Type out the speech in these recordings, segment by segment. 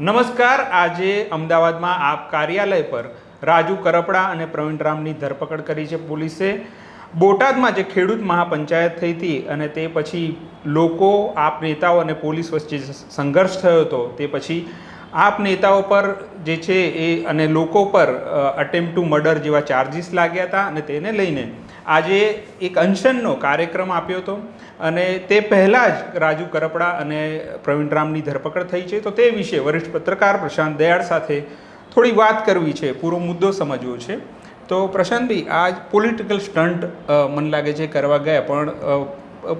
નમસ્કાર, આજે અમદાવાદમાં આપ કાર્યાલય પર રાજુ કરપડા અને પ્રવીણ રામની ધરપકડ કરી છે પોલીસે. બોટાદમાં જે ખેડૂત મહાપંચાયત થઈ હતી અને તે પછી લોકો, આપ નેતાઓ અને પોલીસ વચ્ચે સંઘર્ષ થયો હતો, તે પછી આપ નેતાઓ પર જે છે એ અને લોકો પર અટેમ્પ ટુ મર્ડર જેવા ચાર્જિસ લાગ્યા હતા અને તેને લઈને આજે એક અનશનનો કાર્યક્રમ આપ્યો હતો અને તે પહેલાં જ રાજુ કરપડા અને પ્રવીણ રામની ધરપકડ થઈ છે. તો તે વિશે વરિષ્ઠ પત્રકાર પ્રશાંત દયાળ સાથે થોડી વાત કરવી છે, પૂરો મુદ્દો સમજવો છે. તો પ્રશાંતભાઈ આ પોલિટિકલ સ્ટન્ટ મને લાગે છે કરવા ગયા, પણ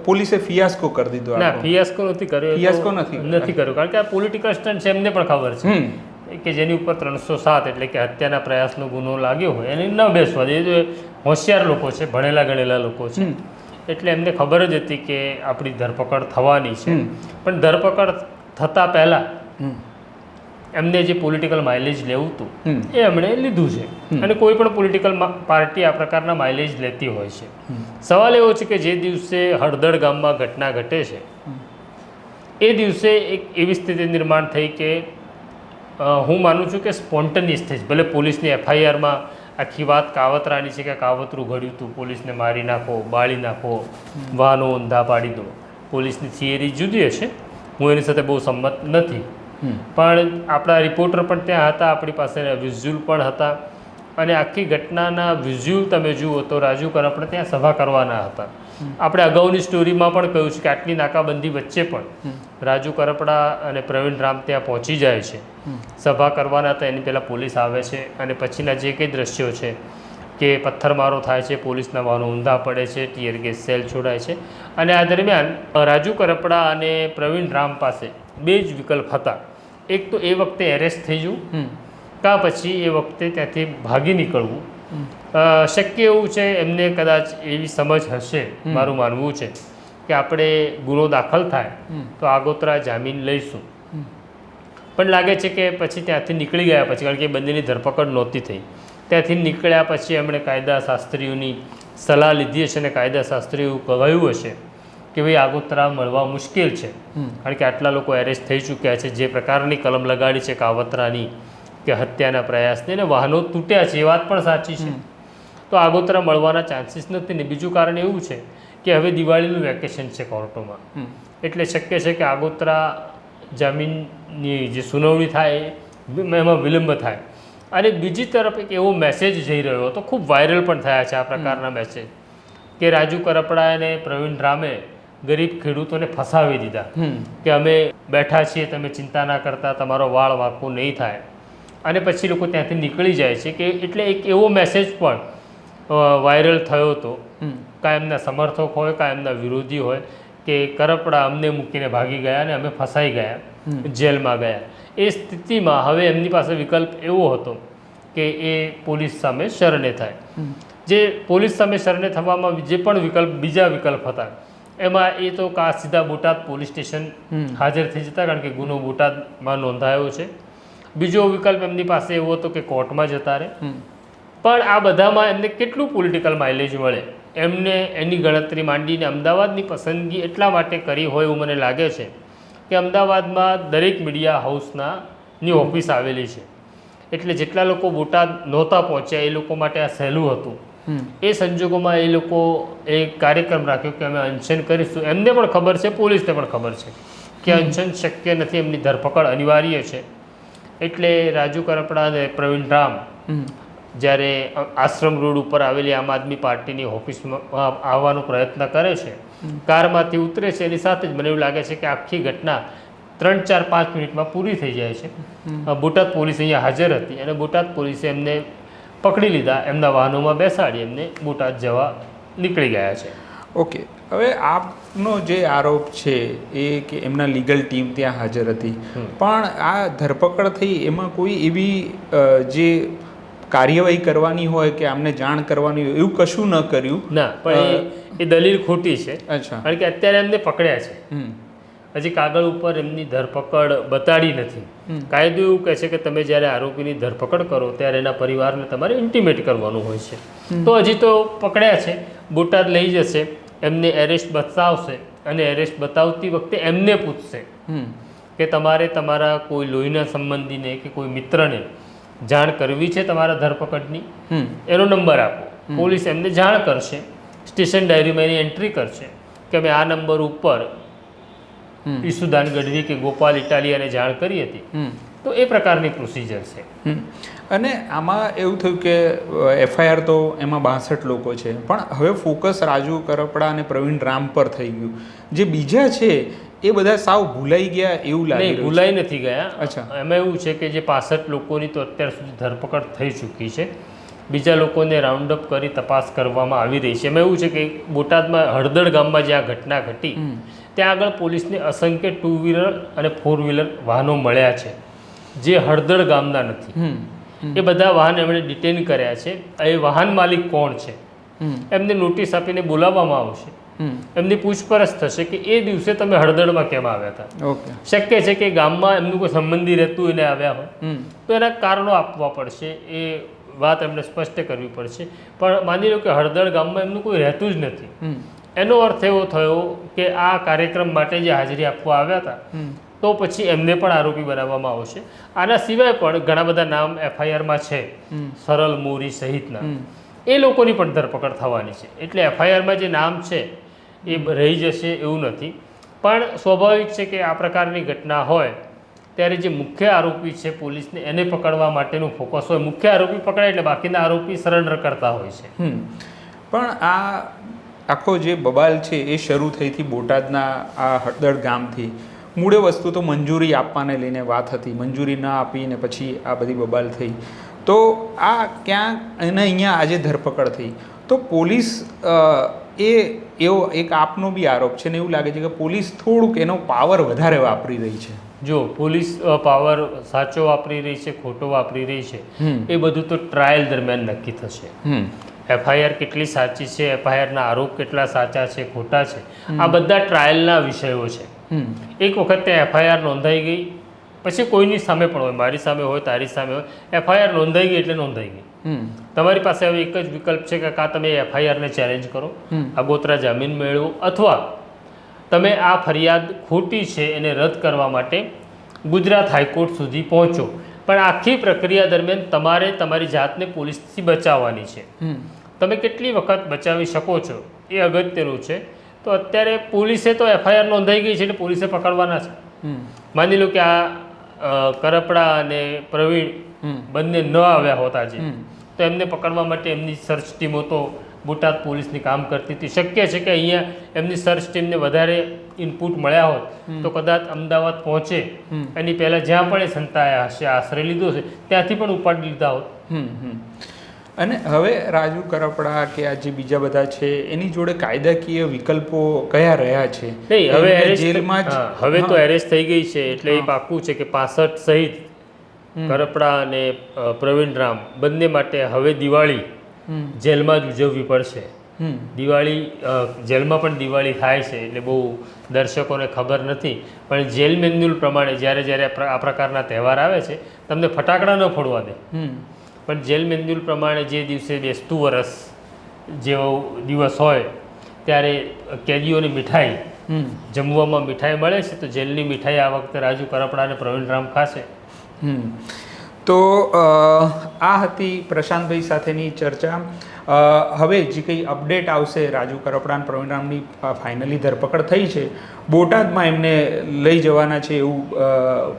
પોલીસે ફિયાસ્કો કરી દીધો ના. ફિયાસ્કો નથી કર્યો ફિયાસ્કો નથી. નથી કર્યો કારણ કે આ પોલિટિકલ સ્ટન્ટ છે એમને પણ ખબર છે. કે જેની ઉપર ત્રણસો સાત એટલે કે હત્યાના પ્રયાસનો ગુનો લાગ્યો હોય એને ન બેસવા દે. એ હોશિયાર લોકો છે ભણેલા ગણેલા લોકો છે. એટલે એમને ખબર જ હતી કે આપણી ધરપકડ થવાની છે. પણ ધરપકડ થતાં પહેલાં. એમને જે પોલિટિકલ માઇલેજ લેવું હતું એ એમણે લીધું છે. અને કોઈ પણ પોલિટિકલ પાર્ટી આ પ્રકારના માઇલેજ લેતી હોય છે. સવાલ એવો છે કે જે દિવસે હળદળ ગામમાં ઘટના ઘટે છે એ દિવસે એક એવી સ્થિતિ નિર્માણ થઈ કે હું માનું છું કે સ્પોન્ટનિયસ થઈ ભલે પોલીસની એફઆઈઆરમાં આખી વાત કાવતરાની છે કે કાવતરું ઘડ્યું હતું પોલીસને મારી નાખો બાળી નાખો વાહનો ઊંધા પાડી દો. પોલીસની થિયરી જુદી હશે. હું એની સાથે બહુ સંમત નથી. પણ આપણા રિપોર્ટર પણ ત્યાં હતા આપણી પાસે વિઝ્યુઅલ પણ હતા. અને આખી ઘટનાના વિઝ્યુઅલ તમે જુઓ તો રાજુ કરપડે ત્યાં સભા કરવાના હતા. આપણે અગાઉની સ્ટોરીમાં પણ કહ્યું છે કે આટલી નાકાબંધી વચ્ચે પણ રાજુ કરપડા અને પ્રવીણ રામ ત્યાં પહોંચી જાય છે. સભા કરવાના હતા એની પહેલાં પોલીસ આવે છે અને પછીના જે કંઈ દ્રશ્યો છે કે પથ્થરમારો થાય છે પોલીસના વાહનો ઊંધા પડે છે ટીયર ગેસ સેલ છોડાય છે. અને આ દરમિયાન રાજુ કરપડા અને પ્રવીણ રામ પાસે બે જ વિકલ્પ હતા. એક તો એ વખતે એરેસ્ટ થઈ જવું. કાં પછી એ વખતે ત્યાંથી ભાગી નીકળવું. શક્ય એવું છે એમને કદાચ એવી સમજ હશે મારું માનવું છે કે આપણે ગુનો દાખલ થાય તો આગોતરા જામીન લઈશું. પણ લાગે છે કે પછી ત્યાંથી નીકળી ગયા પછી કારણ કે બંનેની ધરપકડ નહોતી થઈ. ત્યાંથી નીકળ્યા પછી એમણે કાયદા શાસ્ત્રીઓની સલાહ લીધી હશે અને કાયદા શાસ્ત્રીઓ કહ્યું હશે કે ભાઈ આગોતરા મળવા મુશ્કેલ છે. કારણ કે આટલા લોકો એરેસ્ટ થઈ ચૂક્યા છે જે પ્રકારની કલમ લગાડી છે કાવતરાની કે હત્યાના પ્રયાસની અને વાહનો તૂટ્યા છે એ વાત પણ સાચી છે. તો આગોતરા મળવાના ચાન્સીસ નથી ને બીજું કારણ એવું છે કે હવે દિવાળીનું વેકેશન છે કોર્ટોમાં. એટલે શક્ય છે કે આગોતરા જામીનની જે સુનાવણી થાય એમાં વિલંબ થાય. અને બીજી તરફ એક એવો મેસેજ જઈ રહ્યો હતો ખૂબ વાયરલ પણ થયા છે આ પ્રકારના મેસેજ કે રાજુ કરપડા અને પ્રવીણ રામે ગરીબ ખેડૂતોને ફસાવી દીધા. કે અમે બેઠા છીએ તમે ચિંતા ના કરતા તમારો વાળ વાંકો નહીં થાય. અને પછી લોકો ત્યાંથી નીકળી જાય છે કે એટલે એક એવો મેસેજ પણ વાયરલ થયો હતો. કાં એમના સમર્થક હોય કાં એમના વિરોધી હોય કે કરપડા અમને મૂકીને ભાગી ગયા અને અમે ફસાઈ ગયા જેલમાં ગયા. એ સ્થિતિમાં હવે એમની પાસે વિકલ્પ એવો હતો કે એ પોલીસ સામે શરણે થાય. જે પોલીસ સામે શરણે થવામાં જે પણ વિકલ્પ બીજા વિકલ્પ હતા એમાં એ તો કા સીધા બોટાદ પોલીસ સ્ટેશન હાજર થઈ જતા કારણ કે ગુનો બોટાદમાં નોંધાયો છે. બીજો વિકલ્પ એમની પાસે એવો હતો કે કોર્ટમાં જતા રહે. પણ આ બધામાં એમને કેટલું પોલિટિકલ માઇલેજ મળે? એમને એની ગણતરી માંડીને અમદાવાદની પસંદગી એટલા માટે કરી હોય એવું મને લાગે છે કે અમદાવાદમાં દરેક મીડિયા હાઉસના ની ઓફિસ આવેલી છે. એટલે જેટલા લોકો બોટાદ નહોતા પહોંચ્યા એ લોકો માટે આ સહેલું હતું. એ સંજોગોમાં એ લોકો એ કાર્યક્રમ રાખ્યો કે અમે અનશન કરીશું. એમને પણ ખબર છે પોલીસને પણ ખબર છે કે અનશન શક્ય નથી એમની ધરપકડ અનિવાર્ય છે. એટલે રાજુ કરપડા અને પ્રવીણ રામ જ્યારે આશ્રમ રોડ ઉપર આવેલી આમ આદમી પાર્ટીની ઓફિસમાં આવવાનો પ્રયત્ન કરે છે કારમાંથી ઉતરે છે. એની સાથે જ મને એવું લાગે છે કે આખી ઘટના ત્રણ ચાર પાંચ મિનિટમાં પૂરી થઈ જાય છે. બોટાદ પોલીસ અહીંયા હાજર હતી અને બોટાદ પોલીસે એમને પકડી લીધા. એમના વાહનોમાં બેસાડી એમને બોટાદ જવા નીકળી ગયા છે. ઓકે. હવે આપનો જે આરોપ છે એ કે એમના લીગલ ટીમ ત્યાં હાજર હતી. પણ આ ધરપકડ થઈ એમાં કોઈ એવી જે કાર્યવાહી કરવાની હોય કે આમને જાણ કરવાની હોય એવું કશું ન કર્યું? ના પણ એ- દલીલ ખોટી છે. અચ્છા. કારણ કે અત્યારે એમને પકડ્યા છે. હજી કાગળ ઉપર એમની ધરપકડ બતાડી નથી. કાયદો એવું કહે છે કે તમે જ્યારે આરોપીની ધરપકડ કરો ત્યારે એના પરિવારને તમારે ઇન્ટિમેટ કરવાનું હોય છે. તો હજી તો પકડ્યા છે બોટાદ લઈ જશે એમને એરેસ્ટ બતાવશે અને એરેસ્ટ બતાવતી વખતે એમને પૂછશે કે તમારે તમારા કોઈ લોહીના સંબંધીને કે કોઈ મિત્રને જાણ કરવી છે તમારા ધરપકડની? એનો નંબર આપો. પોલીસ એમને જાણ કરશે સ્ટેશન ડાયરીમાં એની એન્ટ્રી કરશે કે અમે આ નંબર ઉપર. ઈસુદાન ગઢવી કે ગોપાલ ઇટાલિયાને જાણ કરી હતી. તો એ પ્રકારની પ્રોસિજર છે. અને આમાં એવું થયું કે એફઆઈઆર તો એમાં બાસઠ લોકો છે. પણ હવે ફોકસ રાજુ કરપડા અને પ્રવીણ રામ પર થઈ ગયું. જે બીજા છે એ બધા સાવ ભૂલાઈ ગયા એવું લાગી. ભૂલાઈ નથી ગયા. અચ્છા. એમાં એવું છે કે જે પાસઠ લોકોની તો અત્યાર સુધી ધરપકડ થઈ ચૂકી છે. બીજા લોકોને રાઉન્ડ અપ કરી તપાસ કરવામાં આવી રહી છે. એમાં એવું છે કે બોટાદમાં હળદળ ગામમાં જે આ ઘટના ઘટી. ત્યાં આગળ પોલીસને અસંખ્ય ટુ વ્હીલર અને ફોર વ્હીલર વાહનો મળ્યા છે જે હળદળ ગામના નથી. એ બધા વાહન એમણે ડિટેન કર્યા છે. એ વાહન માલિક કોણ છે? એમને નોટિસ આપીને બોલાવવામાં આવશે. એમની પૂછપરછ થશે કે એ દિવસે તમે હળદળમાં કેમ આવ્યા હતા? શક્ય છે કે ગામમાં એમનું કોઈ સંબંધી રહેતું એને આવ્યા હોય. તો એના કારણો આપવા પડશે એ વાત એમને સ્પષ્ટ કરવી પડશે. પણ માની લો કે હળદળ ગામમાં એમનું કોઈ રહેતું જ નથી. એનો અર્થ એવો થયો કે આ કાર્યક્રમ માટે જે હાજરી આપવા આવ્યા હતા તો પછી એમને પણ આરોપી બનાવવામાં આવશે. આના સિવાય પણ ઘણા બધા નામ એફઆઈઆરમાં છે. સરલ સરળ મોરી સહિતના. એ લોકોની પણ ધરપકડ થવાની છે. એટલે એફઆઈઆરમાં જે નામ છે એ રહી જશે એવું નથી. પણ સ્વાભાવિક છે કે આ પ્રકારની ઘટના હોય ત્યારે જે મુખ્ય આરોપી છે પોલીસને એને પકડવા માટેનું ફોકસ હોય. મુખ્ય આરોપી પકડાય એટલે બાકીના આરોપી સરેન્ડર કરતા હોય છે. પણ આ આખો જે બબાલ છે એ શરૂ થઈ હતી બોટાદના આ હળદર ગામથી. મૂળે વસ્તુ તો મંજૂરી આપવાને લઈને વાત હતી. મંજૂરી ન આપીને પછી આ બધી બબાલ થઈ. તો આ ક્યાંક એને અહીંયા આજે ધરપકડ થઈ. તો પોલીસ એ એવો એક આપનો બી આરોપ છે ને એવું લાગે છે કે પોલીસ થોડુંક એનો પાવર વધારે વાપરી રહી છે. જો પોલીસ પાવર સાચો વાપરી રહી છે ખોટો વાપરી રહી છે એ બધું તો ટ્રાયલ દરમિયાન નક્કી થશે. એફઆઈઆર કેટલી સાચી છે? એફઆઈઆરના આરોપ કેટલા સાચા છે? ખોટા છે? આ બધા ટ્રાયલના વિષયો છે. એક વખત ત્યાં એફઆઈઆર નોંધાઈ ગઈ. પછી કોઈની સામે પણ હોય. મારી સામે હોય તારી સામે હોય. એફઆઈઆર નોંધાઈ ગઈ એટલે નોંધાઈ ગઈ. તમારી પાસે હવે એક જ વિકલ્પ છે કે કાં તમે એફઆઈઆરને ચેલેન્જ કરો. આગોતરા જામીન મેળવો. અથવા તમે આ ફરિયાદ ખોટી છે એને રદ કરવા માટે ગુજરાત હાઈકોર્ટ સુધી પહોંચો. પણ આખી પ્રક્રિયા દરમિયાન તમારે તમારી જાતને પોલીસથી બચાવવાની છે. તમે કેટલી વખત બચાવી શકો છો એ અગત્યનું છે. તો અત્યારે પોલીસે તો એફઆઈઆર નોંધાઈ ગઈ છે એટલે પોલીસે પકડવાના છે. માની લો કે આ કરપડા અને પ્રવીણ બંને ન આવ્યા હોતા જે તો એમને પકડવા માટે એમની સર્ચ ટીમો તો બોટાદ પોલીસની કામ કરતી હતી. શક્ય છે કે અહીંયા એમની સર્ચ ટીમને વધારે ઇનપુટ મળ્યા હોત તો કદાચ અમદાવાદ પહોંચે. એની પહેલાં જ્યાં પણ એ સંતાયા હશે આશ્રય લીધો છે ત્યાંથી પણ ઉપાડી લીધા હોત. અને હવે રાજુ કરપડા કે આ જે બીજા બધા છે એની જોડે કાયદાકીય વિકલ્પો કયા રહ્યા છે? નહીં હવે જેલમાં હવે તો. એરેસ્ટ થઈ ગઈ છે એટલે એ. પાક્કું છે કે પાસઠ સહિત કરપડા અને પ્રવીણ રામ બંને માટે હવે દિવાળી જેલમાં જ ઉજવવી પડશે. દિવાળી જેલમાં પણ દિવાળી થાય છે એટલે બહુ દર્શકોને ખબર નથી. પણ જેલ મેન્યુલ પ્રમાણે જ્યારે જ્યારે આ પ્રકારના તહેવાર આવે છે તમને ફટાકડા ન ફોડવા દે. પણ જેલ મેન્યુલ પ્રમાણે જે દિવસે બેસતું વરસ જેવો દિવસ હોય ત્યારે કેદીઓની મીઠાઈ જમવામાં મીઠાઈ મળે છે તો જેલની મીઠાઈ આ વખતે રાજુ કરપડા અને પ્રવીણરામ ખાશે. તો આ હતી પ્રશાંતભાઈ સાથેની ચર્ચા. હવે જે કંઈ અપડેટ આવશે રાજુ કરપડાન પ્રવીણરામની ફાઇનલી ધરપકડ થઈ છે, બોટાદમાં એમને લઈ જવાના છે એવું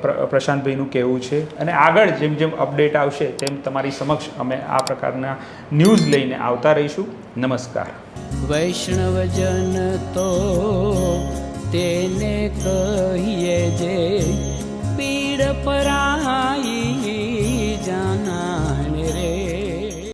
પ્ર- પ્રશાંતભાઈનું કહેવું છે. અને આગળ જેમ જેમ અપડેટ આવશે તેમ તમારી સમક્ષ અમે આ પ્રકારના ન્યૂઝ લઈને આવતા રહીશું. નમસ્કાર. વૈષ્ણવજન તો તેને કહીએ જે પીડ પરાઈ